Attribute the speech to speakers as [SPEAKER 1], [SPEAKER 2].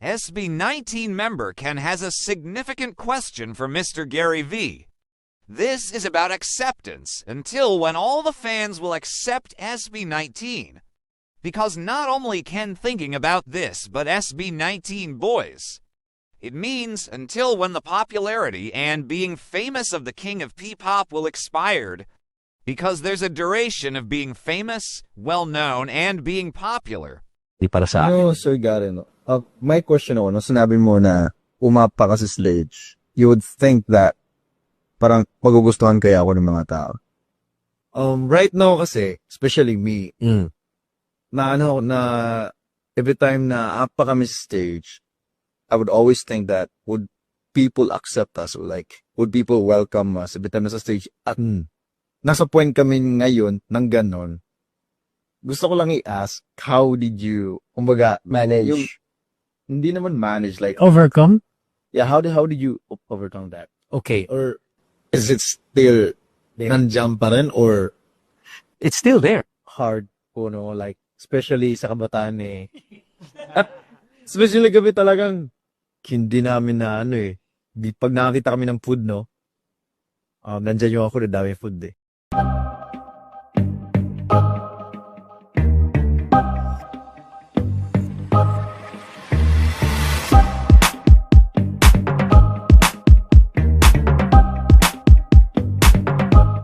[SPEAKER 1] SB 19 member Ken has a significant question for Mr. Gary V. This is about acceptance until when all the fans will accept SB 19. Because not only Ken thinking about this, but SB 19 boys. It means until when the popularity and being famous of the king of P-pop will expired. Because there's a duration of being famous, well known, and being popular.
[SPEAKER 2] Di para sa akin.
[SPEAKER 3] Ano, Sir Garen, no? uh, my question ako, no, sinabi mo na umapa ka sa stage, you would think that parang magugustuhan kaya ako ng mga tao. Um, right now kasi, especially me,
[SPEAKER 2] Mm.
[SPEAKER 3] na ano, na every time na apa kami sa stage, I would always think that would people accept us or like, would people welcome us every time na sa stage? At
[SPEAKER 2] Mm.
[SPEAKER 3] Nasa point kami ngayon ng ganon, gusto ko lang i-ask, how did you, kumbaga,
[SPEAKER 2] Manage.
[SPEAKER 3] yung, hindi naman manage, like,
[SPEAKER 4] Overcome?
[SPEAKER 3] yeah, how did, how did you overcome that?
[SPEAKER 2] Okay.
[SPEAKER 3] Or, is it still, nandiyan pa rin, or
[SPEAKER 2] It's still there.
[SPEAKER 3] hard po, no? Like, especially sa kabataan eh. At, especially gabi talagang, hindi namin na ano eh. Di, pag nakakita kami ng food, no? Um, nandyan yung ako, na dami food eh.